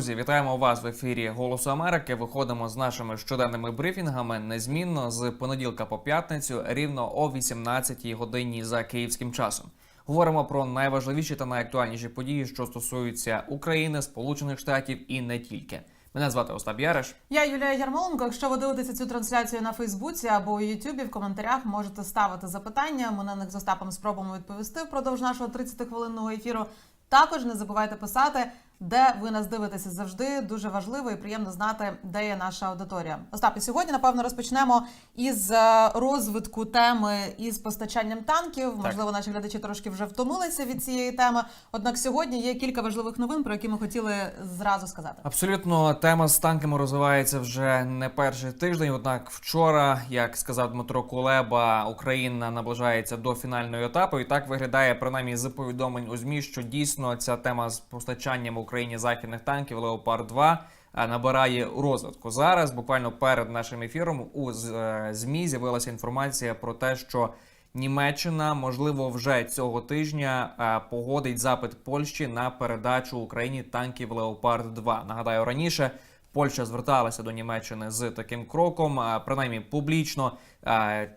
Друзі, вітаємо вас в ефірі Голосу Америки. Виходимо з нашими щоденними брифінгами незмінно з понеділка по п'ятницю, рівно о 18 годині за київським часом. Говоримо про найважливіші та найактуальніші події, що стосуються України, Сполучених Штатів і не тільки. Мене звати Остап Яриш. Я Юлія Ярмоленко. Якщо ви дивитеся цю трансляцію на Фейсбуці або у Ютубі, в коментарях можете ставити запитання. Ми на них з Остапом спробуємо відповісти впродовж нашого 30-хвилинного ефіру. Також не забувайте писати, де ви нас дивитеся завжди. Дуже важливо і приємно знати, де є наша аудиторія. Остап, і сьогодні напевно розпочнемо із е, розвитку теми із постачанням танків. Можливо, наші глядачі трошки вже втомилися від цієї теми. Однак сьогодні є кілька важливих новин, про які ми хотіли зразу сказати. Абсолютно тема з танками розвивається вже не перший тиждень. Однак, вчора, як сказав Дмитро Кулеба, Україна наближається до фінального етапу, і так виглядає принаймні з повідомлень у змі, що дійсно ця тема з постачанням Україні західних танків Леопард 2 набирає розвитку. Зараз, буквально перед нашим ефіром, у е, змі з'явилася інформація про те, що Німеччина, можливо, вже цього тижня е, погодить запит Польщі на передачу Україні танків Леопард 2 Нагадаю, раніше Польща зверталася до Німеччини з таким кроком, принаймні публічно. Е,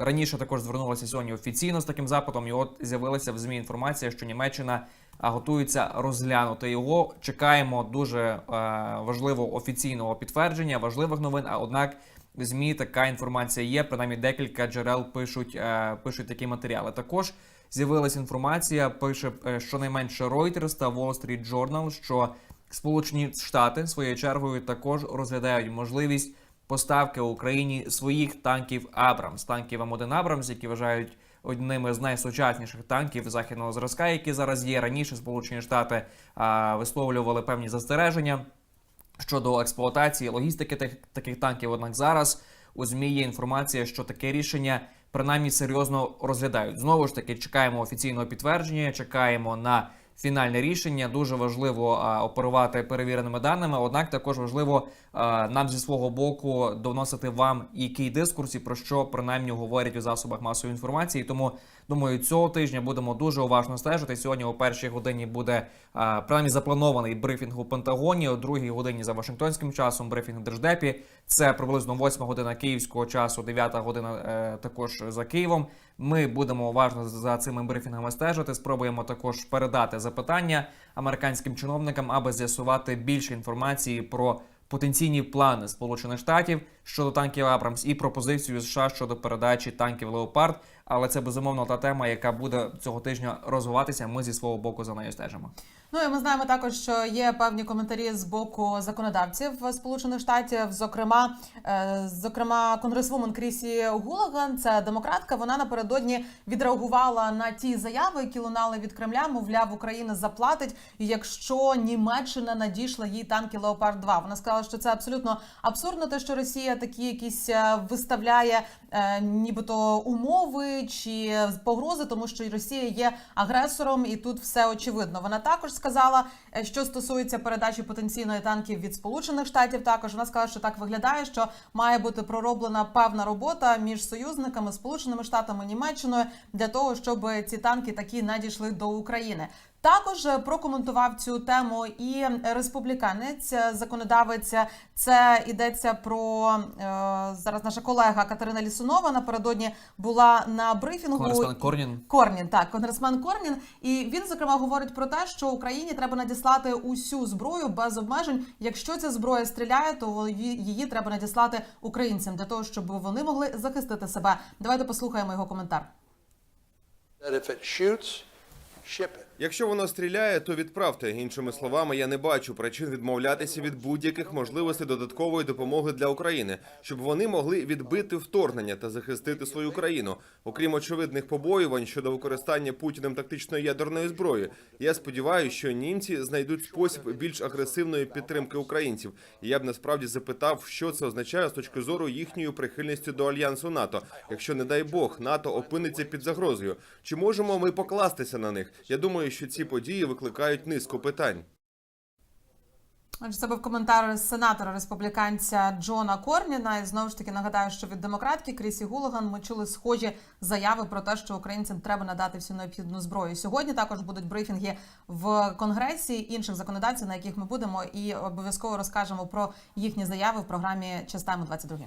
Раніше також звернулася сьогодні офіційно з таким запитом. І от з'явилася в змі інформація, що Німеччина готується розглянути його. Чекаємо дуже е, важливого офіційного підтвердження, важливих новин. А однак змі така інформація є. Принаймні декілька джерел пишуть, е, пишуть такі матеріали. Також з'явилася інформація. Пише е, щонайменше Reuters та Wall Street Journal, що Сполучені Штати своєю чергою також розглядають можливість поставки Україні своїх танків Абрамс, танків М1 Абрамс, які вважають одними з найсучасніших танків західного зразка, які зараз є. Раніше Сполучені Штати а, висловлювали певні застереження щодо експлуатації логістики тих таких танків. Однак зараз у змі є інформація, що таке рішення принаймні серйозно розглядають. Знову ж таки, чекаємо офіційного підтвердження, чекаємо на фінальне рішення. Дуже важливо оперувати перевіреними даними. Однак також важливо нам зі свого боку доносити вам який дискурс і про що принаймні говорять у засобах масової інформації. Тому думаю, цього тижня будемо дуже уважно стежити. Сьогодні о першій годині буде принаймні запланований брифінг у Пентагоні, о другій годині за Вашингтонським часом, брифінг в Держдепі. Це приблизно 8 година київського часу, 9 година е, також за Києвом. Ми будемо уважно за цими брифінгами стежити. Спробуємо також передати запитання американським чиновникам, аби з'ясувати більше інформації про потенційні плани Сполучених Штатів щодо танків Абрамс і пропозицію США щодо передачі танків Леопард. Але це безумовно та тема, яка буде цього тижня розвиватися. Ми зі свого боку за нею стежимо. Ну і ми знаємо також, що є певні коментарі з боку законодавців Сполучених Штатів. Зокрема, е, зокрема, конгресвумен Крісі Гулаган, це демократка. Вона напередодні відреагувала на ті заяви, які лунали від Кремля. Мовляв, Україна заплатить, якщо Німеччина надійшла їй танки Леопард 2 Вона сказала, що це абсолютно абсурдно, те, що Росія такі якісь е, виставляє, е, нібито умови чи погрози, тому що Росія є агресором, і тут все очевидно. Вона також сказала, е, що стосується передачі потенційної танків від Сполучених Штатів. Також вона сказала, що так виглядає, що має бути пророблена певна робота між союзниками, Сполученими Штатами Німеччиною для того, щоб ці танки такі надійшли до України. Також е, прокоментував цю тему і республіканець, е, законодавець. Це йдеться про е, зараз. Наша колега Катерина Лісунова напередодні була на брифінгу. Конгресмен Корнін. Корнін, так, конгресмен Корнін, і він зокрема говорить про те, що Україні треба надіслати усю зброю без обмежень. Якщо ця зброя стріляє, то її її треба надіслати українцям для того, щоб вони могли захистити себе. Давайте послухаємо його коментар. that if it shoots, ship it. Якщо воно стріляє, то відправте. Іншими словами, я не бачу причин відмовлятися від будь-яких можливостей додаткової допомоги для України, щоб вони могли відбити вторгнення та захистити свою країну. Окрім очевидних побоювань щодо використання Путіним тактичної ядерної зброї. Я сподіваюся, що німці знайдуть спосіб більш агресивної підтримки українців. І я б насправді запитав, що це означає з точки зору їхньої прихильності до альянсу НАТО. Якщо не дай Бог НАТО опиниться під загрозою, чи можемо ми покластися на них? Я думаю, що ці події викликають низку питань. Це був коментар сенатора республіканця Джона Корніна. І знову ж таки нагадаю, що від демократки Крісі Гулаган ми чули схожі заяви про те, що українцям треба надати всю необхідну зброю. Сьогодні також будуть брифінги в конгресі інших законодавців, на яких ми будемо, і обов'язково розкажемо про їхні заяви в програмі Частами 22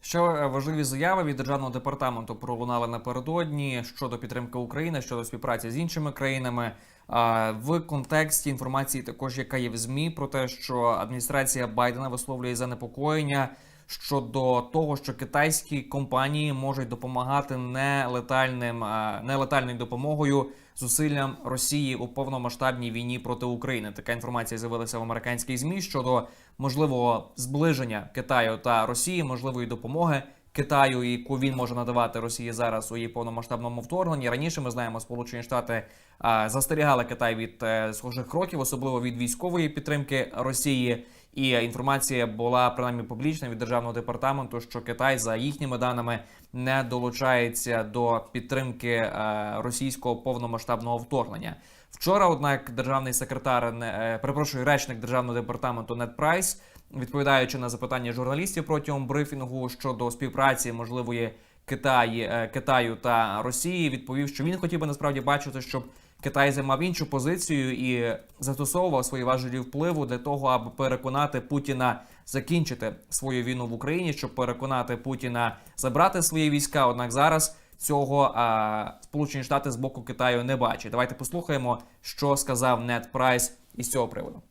Ще важливі заяви від державного департаменту пролунали напередодні щодо підтримки України, щодо співпраці з іншими країнами. В контексті інформації, також яка є в змі, про те, що адміністрація Байдена висловлює занепокоєння щодо того, що китайські компанії можуть допомагати нелетальним нелетальною допомогою зусиллям Росії у повномасштабній війні проти України. Така інформація з'явилася в американській змі щодо можливого зближення Китаю та Росії, можливої допомоги Китаю, яку він може надавати Росії зараз у її повномасштабному вторгненні. Раніше ми знаємо, Сполучені Штати а, застерігали Китай від е, схожих кроків, особливо від військової підтримки Росії. І інформація була принаймні публічна від державного департаменту, що Китай, за їхніми даними, не долучається до підтримки е, російського повномасштабного вторгнення. Вчора, однак, державний секретар, е, перепрошую, речник державного департаменту Нед Прайс, відповідаючи на запитання журналістів протягом брифінгу щодо співпраці можливої Китай, е, Китаю та Росії, відповів, що він хотів би насправді бачити, щоб Китай займав іншу позицію і застосовував свої важелі впливу для того, аби переконати Путіна закінчити свою війну в Україні, щоб переконати Путіна забрати свої війська. Однак зараз цього а, Сполучені Штати з боку Китаю не бачать. Давайте послухаємо, що сказав Нед Прайс із цього приводу.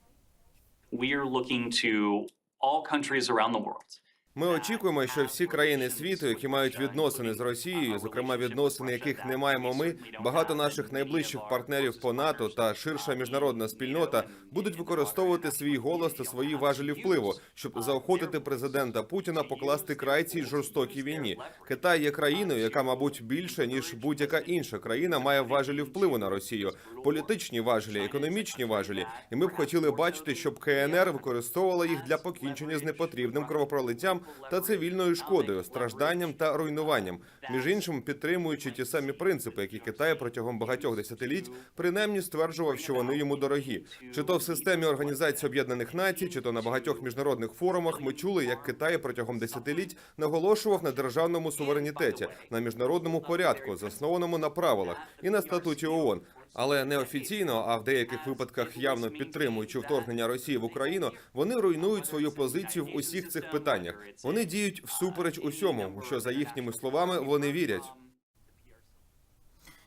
we are looking to all countries around the world Ми очікуємо, що всі країни світу, які мають відносини з Росією, зокрема відносини, яких не маємо ми, багато наших найближчих партнерів по НАТО та ширша міжнародна спільнота будуть використовувати свій голос та свої важелі впливу, щоб заохотити президента Путіна покласти край цій жорстокій війні. Китай є країною, яка, мабуть, більше ніж будь-яка інша країна має важелі впливу на Росію, політичні важелі, економічні важелі. І ми б хотіли бачити, щоб КНР використовувала їх для покінчення з непотрібним кровопролиттям та цивільною шкодою, стражданням та руйнуванням. Між іншим, підтримуючи ті самі принципи, які Китай протягом багатьох десятиліть принаймні стверджував, що вони йому дорогі. Чи то в системі Організації Об'єднаних Націй, чи то на багатьох міжнародних форумах ми чули, як Китай протягом десятиліть наголошував на державному суверенітеті, на міжнародному порядку, заснованому на правилах і на статуті ООН. Але неофіційно, а в деяких випадках явно підтримуючи вторгнення Росії в Україну, вони руйнують свою позицію в усіх цих питаннях. Вони діють всупереч усьому, що за їхніми словами вони вірять.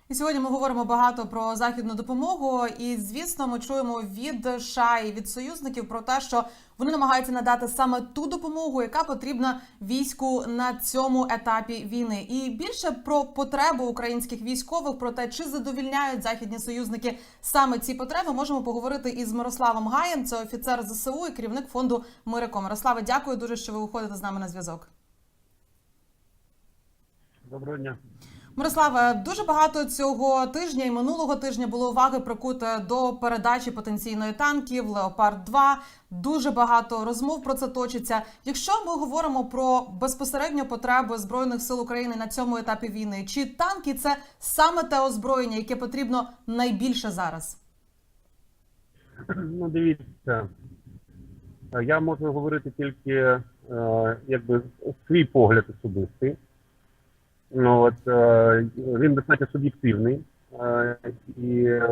І сьогодні ми говоримо багато про західну допомогу. І звісно, ми чуємо від США і від союзників про те, що вони намагаються надати саме ту допомогу, яка потрібна війську на цьому етапі війни. І більше про потребу українських військових, про те, чи задовільняють західні союзники саме ці потреби, можемо поговорити із Мирославом Гаєм. Це офіцер ЗСУ і керівник фонду Мириком. Мирославе, дякую дуже, що ви виходите з нами на зв'язок. Доброго дня. Мирославе, дуже багато цього тижня і минулого тижня було уваги прикуте до передачі потенційної танків Леопард 2 Дуже багато розмов про це точиться. Якщо ми говоримо про безпосередньо потреби збройних сил України на цьому етапі війни, чи танки це саме те озброєння, яке потрібно найбільше зараз? Ну, дивіться, я можу говорити тільки е, якби свій погляд особистий. Ну, от, е, він достатньо суб'єктивний. Е, і, е,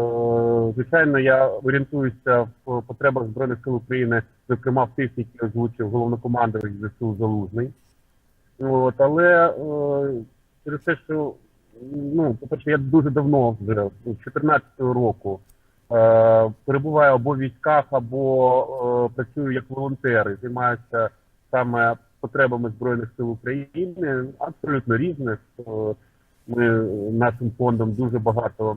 звичайно, я орієнтуюся в потребах Збройних сил України, зокрема в тих, які озвучив головнокомандувач ЗСУ Залужний. Ну, От, але через те, що ну, по-перше, я дуже давно вже з 2014 року перебуваю або в військах, або працюю як волонтер і займаюся саме потребами Збройних сил України, абсолютно різних. Ми нашим фондом дуже багато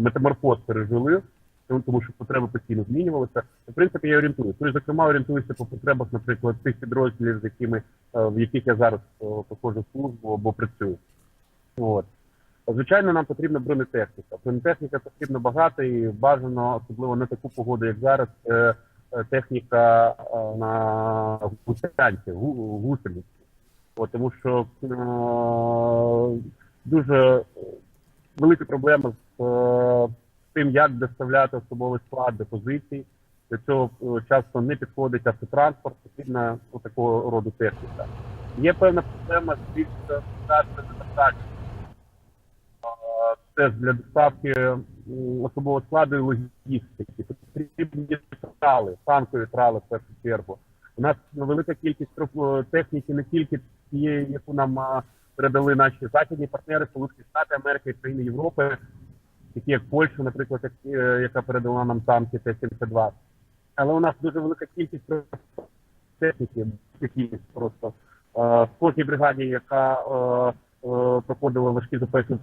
метаморфоз пережили, тому- що потреби постійно змінювалися. В принципі, я орієнтуюся. Ну, зокрема, орієнтуюся по потребах, наприклад, тих підрозділів, з якими е, в яких я зараз е, проходжу службу або працюю. От. Звичайно, нам потрібна бронетехніка. Бронетехніка потрібно багато і бажано, особливо на таку погоду, як зараз, е, техніка е, на гусянці, гу- гусениці. Тому що е, дуже велика проблема з е, тим, як доставляти особовий склад до позицій. Для цього е, часто не підходить автотранспорт, потрібна такого роду техніка. Є певна проблема з більш недостатньо. Це для доставки особового складу і логістики. Потрібні трали, танкові трали в першу чергу. У нас велика кількість техніки не тільки тієї, яку нам передали наші західні партнери, Сполучені Штати Америки країни Європи, такі як Польща, наприклад, е, яка передала нам танки Т-72. Але у нас дуже велика кількість техніки, просто. Е, В кожній бригаді, яка е, е, важкі запеки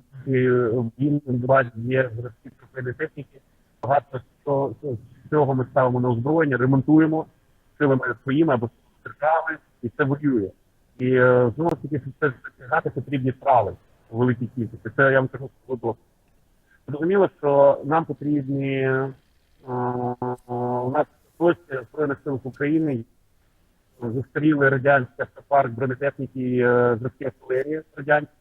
в базі є зразки трофейної техніки. Багато що- з цього ми ставимо на озброєння, ремонтуємо силами своїми або церками, і це воює. І е, знову ж таки, щоб це досягати, потрібні справи у великій кількості. Це я вам кажу з. Зрозуміло, що нам потрібні е, у нас ось Збройних сил України застаріли радянський автопарк бронетехніки е, зразки артилерії радянські.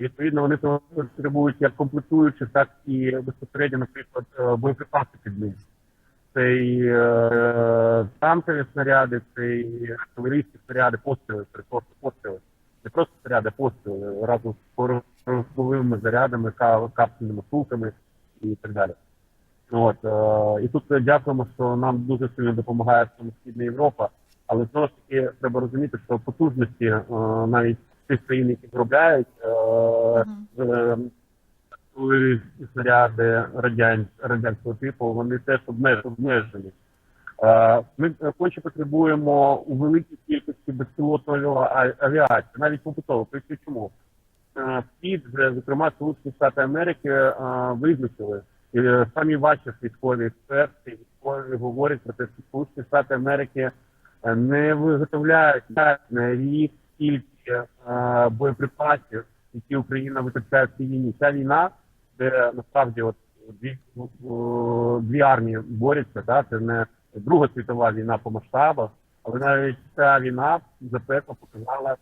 Відповідно, вони потребують як комплектуючих, так і безпосередньо, наприклад, е, боєприпаси під них. Це і е, танкові снаряди, це і артилерійські снаряди, постріли, просто постріли. Не просто снаряди, а постріли разом з пороховими зарядами, ка- капсульними сулками і так далі. От, е, і тут дякуємо, що нам дуже сильно допомагає Східна Європа, але знову ж таки треба розуміти, що потужності е, навіть тих країн, які виробляють е, е, снаряди радян, радянського типу, вони теж обмеж- обмежені. Ми конче потребуємо у великій кількості безпілотної авіації, навіть побутово. Поясню чому. Вже, зокрема, Сполучені Штати Америки визначили. І самі ваші військові експерти, військові говорять про те, що Сполучені Штати Америки не виготовляють на рік стільки е, боєприпасів, які Україна витрачає в цій війні. Ця війна, де насправді от дві, дві армії борються, да, це не Друга світова війна по масштабах, але навіть ця війна запекло показала,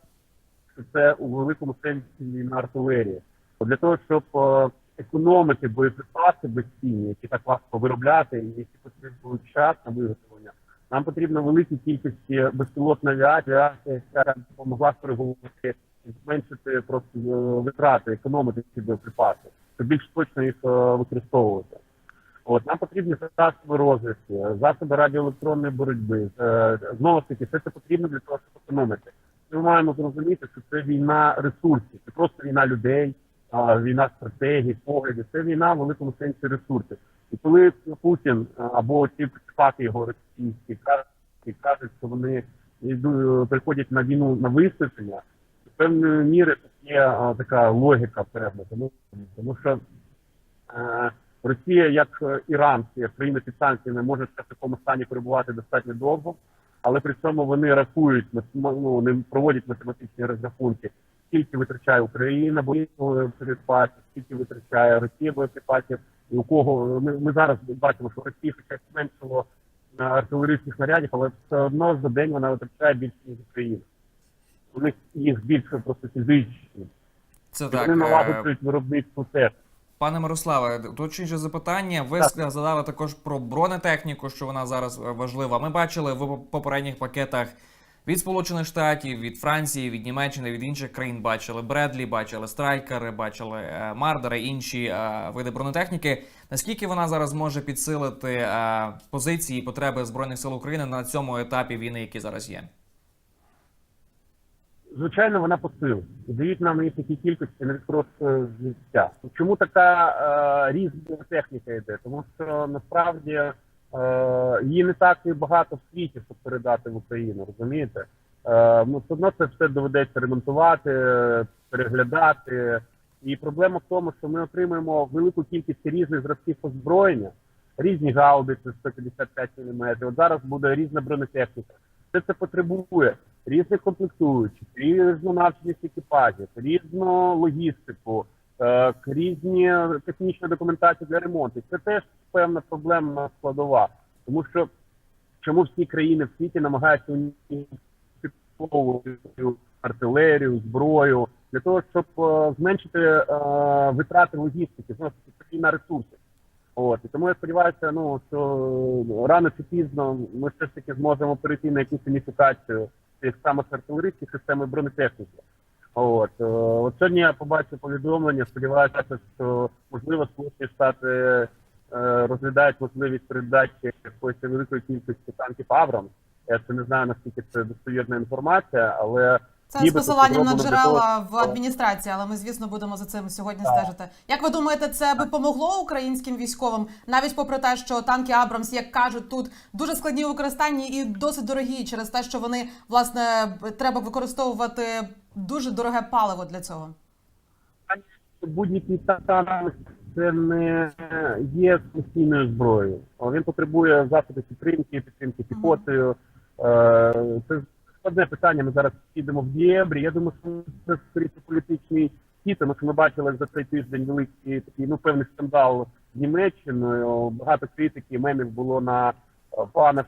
що це у великому сенсі війна артилерії. Для того, щоб е, економити боєприпаси безцінні, які так важко виробляти, і які потребують час на виготовлення, нам потрібно великі кількості безпілотної авіації, яка допомогла скоригувати зменшити просто е, витрати, економити ці боєприпаси, щоб більш точно їх е, використовувати. От нам потрібні засоби розвідки, засоби радіоелектронної боротьби. Е, Знову ж таки, все це потрібно для того, щоб економити. Ми маємо зрозуміти, що це війна ресурсів, це просто війна людей, війна стратегій, поглядів. Це війна в великому сенсі ресурсів. І коли Путін або ті паки його російські кажуть, що вони йдуть, приходять на війну на висвітлення, з певної міри є а, така логіка певна, тому, тому що. Е, Росія, як е, Іран, країна під санкціями, може в такому стані перебувати достатньо довго, але при цьому вони рахують ну, вони проводять математичні розрахунки, скільки витрачає Україна боєприпасів, скільки витрачає Росія боєприпасів, у кого ми, ми зараз бачимо, що Росія хоча зменшило е, артилерійських снарядів, але все одно за день вона витрачає більше ніж Україна. У них їх більше просто фізично. Це І так. вони е, налагоджують виробництво теж. Пане Мирославе, уточнююче запитання. Ви Так. задали також про бронетехніку, що вона зараз важлива. Ми бачили в попередніх пакетах від Сполучених Штатів, від Франції, від Німеччини, від інших країн бачили Бредлі, бачили страйкери, бачили е, Мардери, інші е, види бронетехніки. Наскільки вона зараз може підсилити е, позиції і потреби збройних сил України на цьому етапі війни, який зараз є? Звичайно, вона посилить. Дають нам її такі кількості не просто життя. Чому така різна техніка йде? Тому що насправді е, її не так і багато в світі, щоб передати в Україну, розумієте? Е, ну, все одно це все доведеться ремонтувати, переглядати. І проблема в тому, що ми отримуємо велику кількість різних зразків озброєння, різні гаубиці 155 мм. От зараз буде різна бронетехніка. Все це потребує різних комплектуючих, різно навчених екіпажів, різну логістику, різні технічні документації для ремонту. Це теж певна проблемна складова, тому що чому всі країни в світі намагаються уніфіковувати артилерію, зброю для того, щоб е, зменшити е, витрати логістики, знову це війна ресурсів. От і тому я сподіваюся, ну що рано чи пізно ми все ж таки зможемо перейти на якусь уніфікацію цих самих артилерійських систем і бронетехніки. От, е, от сьогодні я побачив повідомлення. Сподіваюся, що можливо Сполучені Штати е, розглядають можливість передачі якоїсь великої кількості танків Абрамс. Я це не знаю наскільки це достовірна інформація, але Це з посиланням на джерела в адміністрації, але ми, звісно, будемо за цим сьогодні Так. стежити. Як ви думаєте, це би помогло українським військовим, навіть попри те, що танки Абрамс, як кажуть, тут дуже складні у використанні і досить дорогі через те, що вони власне треба використовувати дуже дороге паливо для цього. будь-який танк це не є самостійною зброєю. Він потребує засобів підтримки, підтримки піхотою. Е, Це складне питання. Ми зараз підемо в дієбрі. Я думаю, що це скоріше політичний хід, тому що ми бачили за цей тиждень великий такий ну певний скандал з Німеччиною. Багато критики мемів було на е, пана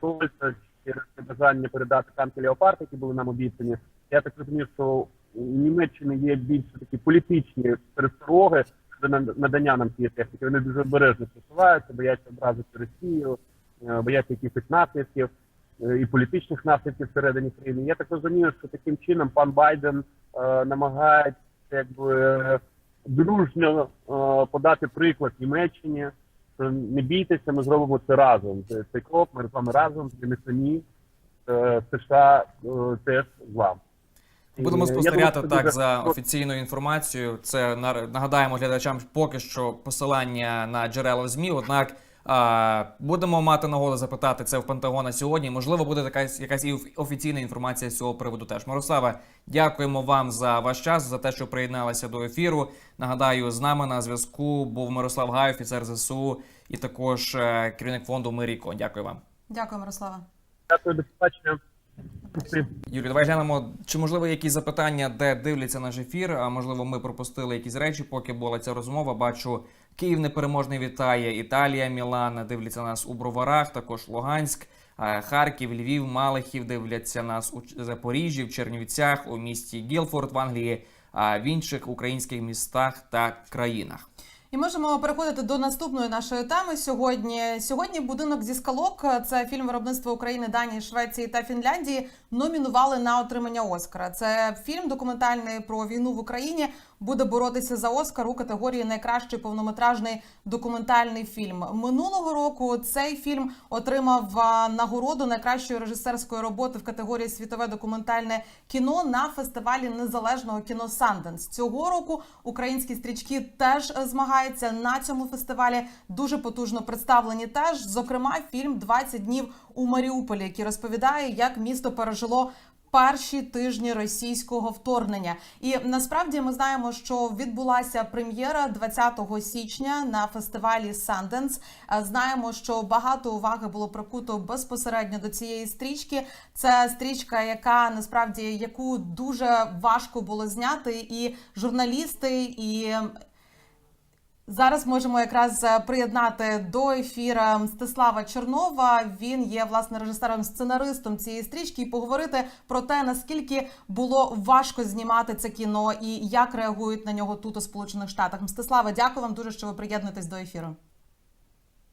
Шольца через бажання передати танки Леопард, які були нам обіцяні. Я так розумію, що у Німеччини є більше такі політичні перестороги щодо над- надання нам цієї техніки. Вони дуже обережно просуваються, бояться образити Росію, е, бояться якихось наслідків і політичних наслідків всередині країни. Я так розумію, що таким чином пан Байден е, намагається якби е, дружньо е, подати приклад Німеччині. Що не бійтеся, ми зробимо це разом. Це цей крок, ми з вами разом, ви не самі. Е, США е, теж з вами. Будемо спостерігати думаю, так дуже- за офіційною інформацією. Це нагадаємо глядачам поки що посилання на джерела в змі. Однак будемо мати нагоду запитати це в Пентагона сьогодні. Можливо, буде якась якась і офіційна інформація з цього приводу. Теж Мирославе, дякуємо вам за ваш час, за те, що приєдналися до ефіру. Нагадаю, з нами на зв'язку був Мирослав Гай, офіцер ЗСУ, і також е, керівник фонду Миріко. Дякую вам. Дякую, Мирослава. Дякую, до побачення. Юрій, давай глянемо, чи можливо якісь запитання, де дивляться наш ефір. А можливо, ми пропустили якісь речі, поки була ця розмова. Бачу, Київ непереможний вітає, Італія, Мілан дивляться нас у Броварах, також Луганськ, е, Харків, Львів, Малихів дивляться нас у Запоріжжі, в Чернівцях, у місті Гілфорд в Англії, а в інших українських містах та країнах. І можемо переходити до наступної нашої теми сьогодні. Сьогодні будинок зі скалок це фільм виробництва України, Данії, Швеції та Фінляндії. Номінували на отримання Оскара. Це фільм документальний про війну в Україні. Буде боротися за Оскар у категорії найкращий повнометражний документальний фільм. Минулого року цей фільм отримав нагороду найкращої режисерської роботи в категорії світове документальне кіно на фестивалі незалежного кіно Санденс. Цього року українські стрічки теж е, змагаються на цьому фестивалі. Дуже потужно представлені. Теж зокрема фільм «20 днів у Маріуполі, який розповідає, як місто пережило. Перші тижні російського вторгнення, і насправді ми знаємо, що відбулася прем'єра 20 січня на фестивалі. Е, Знаємо, що багато уваги було прикуто безпосередньо до цієї стрічки. Це стрічка, яка насправді яку дуже важко було зняти, і журналісти, і Зараз можемо якраз е, приєднати до ефіра Мстислава Чернова. Він є власне режисером сценаристом цієї стрічки і поговорити про те, наскільки було важко знімати це кіно і як реагують на нього тут у Сполучених Штатах. Мстиславе, дякую вам дуже, що ви приєднуєтесь до ефіру.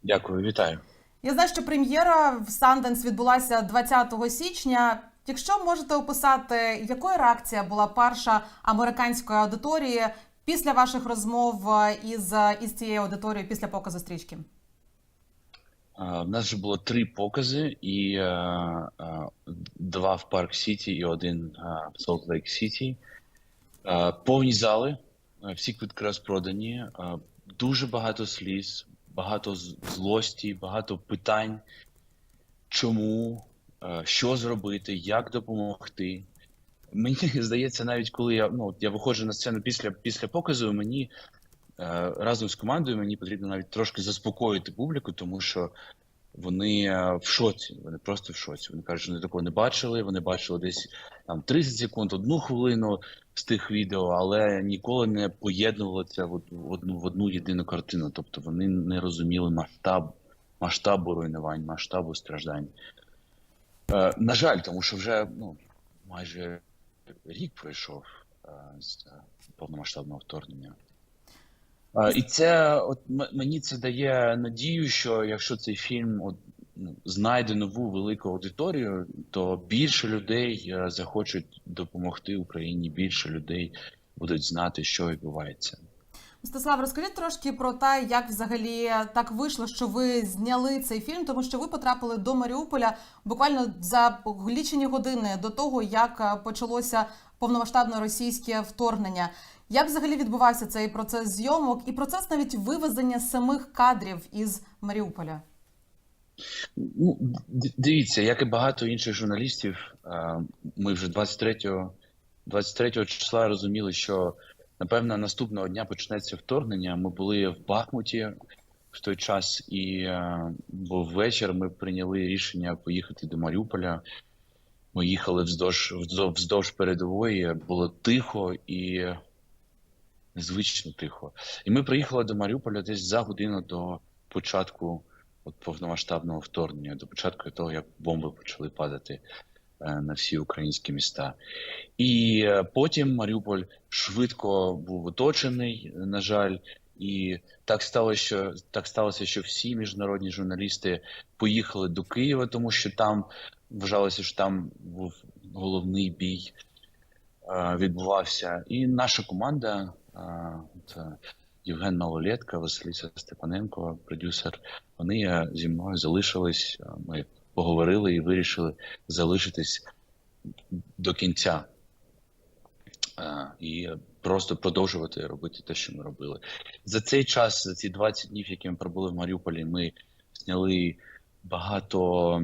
Дякую, вітаю. Я знаю, що прем'єра в Санденс відбулася 20 січня. Якщо можете описати, якою реакція була перша американської аудиторії після ваших розмов е, із, із цією аудиторією після показу стрічки? А, В нас вже було три покази, і е, е, два в Парк Сіті і один е, в Солт Лейк Сіті. Е, Повні зали, е, всі квитки розпродані, е, дуже багато сліз, багато злості, багато питань. Чому, е, що зробити, як допомогти. Мені здається, навіть коли я ну я виходжу на сцену після, після показу, мені е, разом з командою мені потрібно навіть трошки заспокоїти публіку, тому що вони е, в шоці. Вони просто в шоці. Вони кажуть, що вони такого не бачили. Вони бачили десь там 30 секунд, одну хвилину з тих відео, але ніколи не поєднували це в одну в одну єдину картину. Тобто вони не розуміли масштаб, масштабу руйнувань, масштабу страждань. Е, на жаль, тому що вже ну майже рік пройшов е, з е, повномасштабного вторгнення. І це от мені це дає надію, що якщо цей фільм от, ну, знайде нову велику аудиторію, то більше людей е, захочуть допомогти Україні, більше людей будуть знати, що відбувається. Мстислав, розкажіть трошки про те, як взагалі так вийшло, що ви зняли цей фільм, тому що ви потрапили до Маріуполя буквально за лічені години до того, як е, почалося повномасштабне російське вторгнення. Як взагалі відбувався цей процес зйомок і процес навіть вивезення самих кадрів із Маріуполя? Ну, дивіться, як і багато інших журналістів, е, ми вже 23, 23 числа розуміли, що напевно наступного дня почнеться вторгнення. Ми були в Бахмуті в той час, і е, був вечір. Ми прийняли рішення поїхати до Маріуполя. Ми їхали вздовж, вздовж, передової, було тихо і незвично тихо. І ми приїхали до Маріуполя десь за годину до початку от повномасштабного вторгнення, до початку того, як бомби почали падати на всі українські міста. І е, потім Маріуполь швидко був оточений, на жаль, і так сталося, що так сталося, що всі міжнародні журналісти поїхали до Києва, тому що там вважалося, що там був головний бій е, відбувався. І наша команда, е, Євген Малолетка, Василіса Степаненко, продюсер, вони е, зі мною залишились. е, Ми поговорили і вирішили залишитись до кінця. І просто продовжувати робити те, що ми робили. За цей час, за ці 20 днів, які ми пробули в Маріуполі, ми зняли багато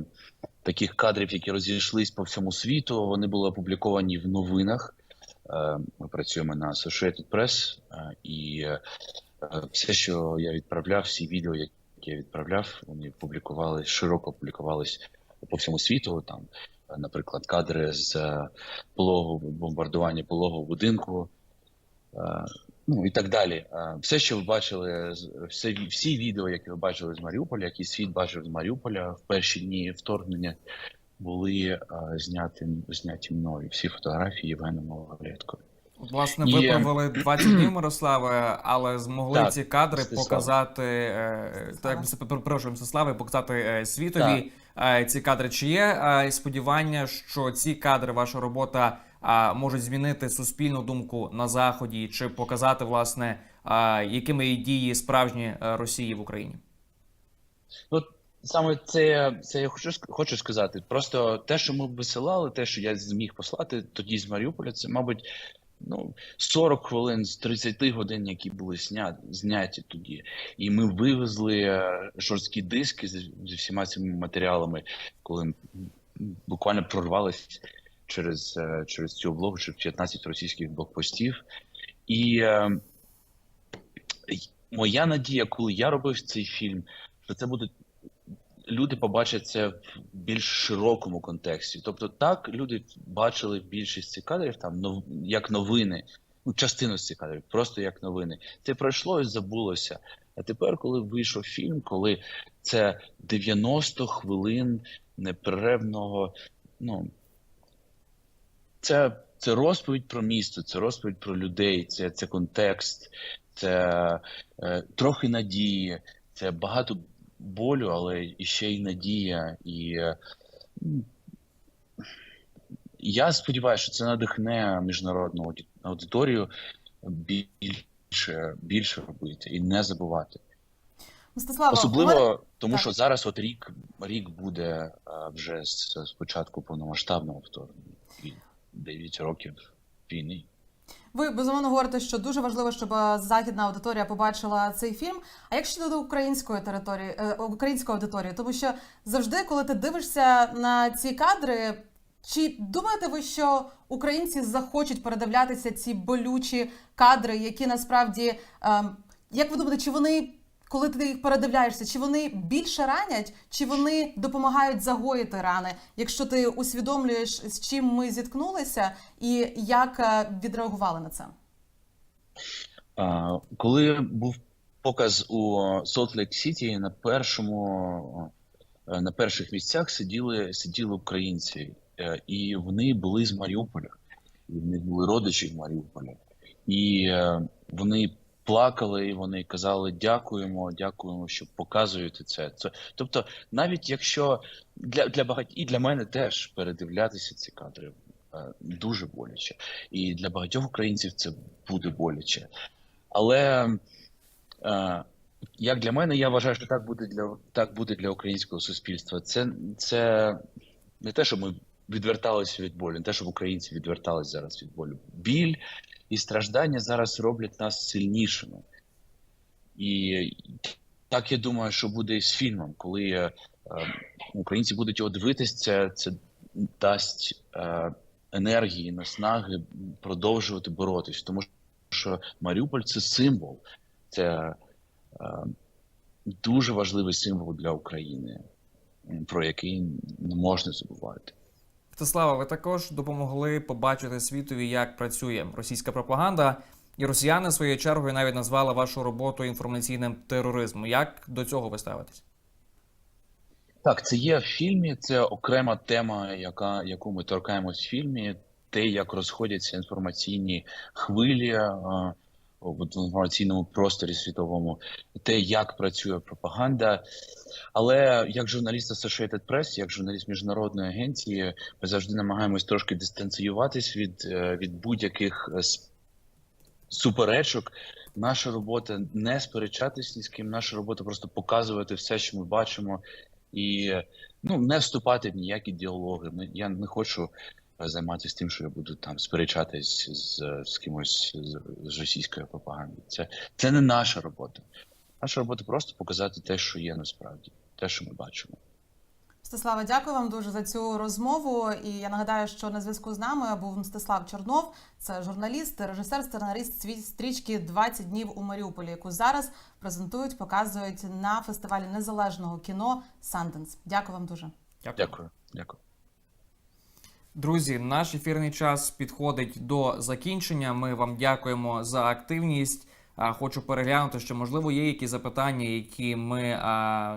таких кадрів, які розійшлись по всьому світу. Вони були опубліковані в новинах. Ми працюємо на Associated Press, і е, все, що я відправляв, всі відео, які я відправляв, вони публікували широко публікувались по всьому світу. Там, наприклад, кадри з е, пологового бомбардування пологового будинку. е, Ну і так далі. Е, Все, що ви бачили, все, всі відео, які ви бачили з Маріуполя, які світ бачив з Маріуполя в перші дні вторгнення, були зняті, зняті мною. Всі фотографії Євгена Малолетко. Власне, ви е, провели 20 днів, Мирославе, але змогли Так, ці кадри Мстиславе. показати е, так, перепрошую, Мстиславе, показати е, світові е, ці кадри. Чи є е, сподівання, що ці кадри, ваша робота е, можуть змінити суспільну думку на заході, чи показати власне, е, якими є дії справжні е, Росії в Україні? Ну, саме це, це я хочу, ск- хочу сказати. Просто те, що ми висилали, те, що я зміг послати тоді з Маріуполя, це, мабуть, ну, 40 хвилин з 30 годин, які були сня, зняті тоді. І ми вивезли е, жорсткі диски зі всіма цими матеріалами, коли буквально прорвались через, е, через цю облогу, через 15 російських блокпостів. І е, моя надія, коли я робив цей фільм, що це буде люди побачать це в більш широкому контексті. Тобто, так люди бачили більшість цих кадрів там нов, як новини, ну частину з цих кадрів, просто як новини. Це пройшло і забулося. А тепер, коли вийшов фільм, коли це 90 хвилин неперервного, ну це, це розповідь про місто, це розповідь про людей, це, це контекст, це е, трохи надії, це багато болю, але і ще й надія. І е, я сподіваюся, що це надихне міжнародну аудиторію більше, більше робити і не забувати. Мстислава, Особливо мене- тому, так. що зараз от рік, рік буде вже з, з початку повномасштабного вторгнення і 9 років війни. Ви безумовно говорите, що дуже важливо, щоб е, західна аудиторія побачила цей фільм. А як щодо української території, е, української аудиторії, тому що завжди, коли ти дивишся на ці кадри, чи думаєте ви, що українці захочуть передивлятися ці болючі кадри, які насправді ем, як ви думаєте, чи вони, коли ти їх передивляєшся, чи вони більше ранять, чи вони допомагають загоїти рани, якщо ти усвідомлюєш, з чим ми зіткнулися, і як е, відреагували на це? Коли був показ у Солт Лейк Сіті, на першому е, на перших місцях сиділи сиділи українці, е, і вони були з Маріуполя, і в них були родичі з Маріуполя, і вони плакали, і вони казали дякуємо, дякуємо, що показуєте це. це. Тобто, навіть якщо для, для багать і для мене теж передивлятися ці кадри е, дуже боляче. І для багатьох українців це буде боляче. Але е, як для мене, я вважаю, що так буде для так буде для українського суспільства. Це, це не те, що ми відверталися від болю, не те, щоб українці відверталися зараз від болю. Біль і страждання зараз роблять нас сильнішими. І так я думаю, що буде і з фільмом, коли е, українці будуть його дивитись, це, це дасть е, енергії, наснаги продовжувати боротись, тому що Маріуполь це символ, це е, дуже важливий символ для України, про який не можна забувати. Мстислава, ви також допомогли побачити світові, як працює російська пропаганда. І росіяни своєю чергою навіть назвали вашу роботу інформаційним тероризмом. Як до цього ви ставитесь? Так, це є в фільмі. Це окрема тема, яка яку ми торкаємось в фільмі. Те, як розходяться інформаційні хвилі в інформаційному просторі світовому, те, як працює пропаганда. Але як журналіст Associated Press, як журналіст міжнародної агенції, ми завжди намагаємось трошки дистанціюватись від, е, від будь-яких е, суперечок. Наша робота не сперечатись ні з ким. Наша робота просто показувати все, що ми бачимо, і ну не вступати в ніякі діалоги. Я не хочу займатися тим, що я буду там сперечатись з, з кимось з, з російською пропагандою. Це, це не наша робота. Наша робота просто показати те, що є насправді, те, що ми бачимо. Мстислава, дякую вам дуже за цю розмову. І я нагадаю, що на зв'язку з нами був Мстислав Чорнов, це журналіст, режисер, сценарист стрічки «20 днів у Маріуполі, яку зараз презентують, показують на фестивалі незалежного кіно Санденс. Дякую вам дуже. Дякую, дякую. Друзі, наш ефірний час підходить до закінчення. Ми вам дякуємо за активність. Хочу переглянути, що можливо є якісь запитання, які ми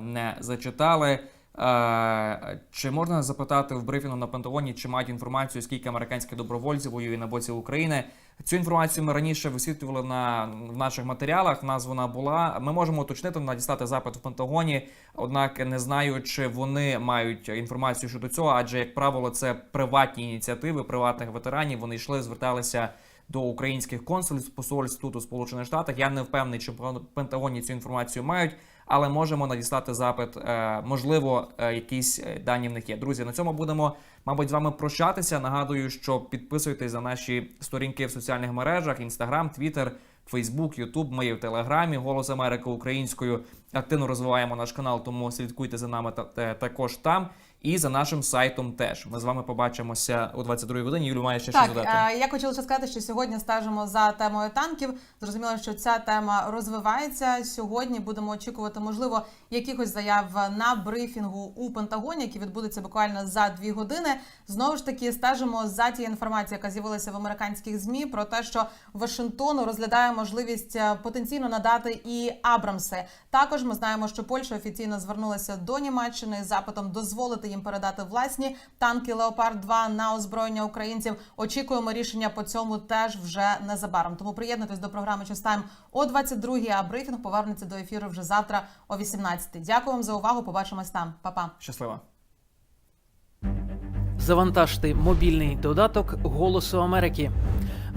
не зачитали. А, Чи можна запитати в брифінгу на Пентагоні, чи мають інформацію, скільки американських добровольців воює на боці України? Цю інформацію ми раніше висвітлювали на в наших матеріалах. Нас вона була. Ми можемо уточнити, надіслати запит в Пентагоні. Однак не знаю, чи вони мають інформацію щодо цього, адже як правило, це приватні ініціативи приватних ветеранів. Вони йшли, зверталися до українських консульств, посольств тут у Сполучених Штатах. Я не впевнений, чи в Пентагоні цю інформацію мають, але можемо надіслати запит. Е, можливо, е, якісь е, дані в них є. Друзі, на цьому будемо, мабуть, з вами прощатися. Нагадую, що підписуйтесь за наші сторінки в соціальних мережах: Instagram, Twitter, Facebook, YouTube. Ми є в Телеграмі, Голос Америки українською. Активно розвиваємо наш канал, тому слідкуйте за нами та- також там. І за нашим сайтом теж. Ми з вами побачимося о 22 годині. Юлю, має ще Так, щось додати. е, я хочу лише сказати, що сьогодні стежимо за темою танків. Зрозуміло, що ця тема розвивається. Сьогодні будемо очікувати, можливо, якихось заяв на брифінгу у Пентагоні, які відбудуться буквально за дві години. Знову ж таки, стежимо за тією інформацією, яка з'явилася в американських змі, про те, що Вашингтон розглядає можливість е, потенційно надати і Абрамси. Також ми знаємо, що Польща офіційно звернулася до Німеччини з запитом дозволити їм передати власні танки Леопард 2 на озброєння українців. Очікуємо рішення по цьому теж вже незабаром. Тому приєднуйтесь до програми «Частайм» о 22-й, а брифінг повернеться до ефіру вже завтра о 18-й. Дякую вам за увагу. Побачимось там. Па-па. Щасливо. Завантажте мобільний додаток Голосу Америки.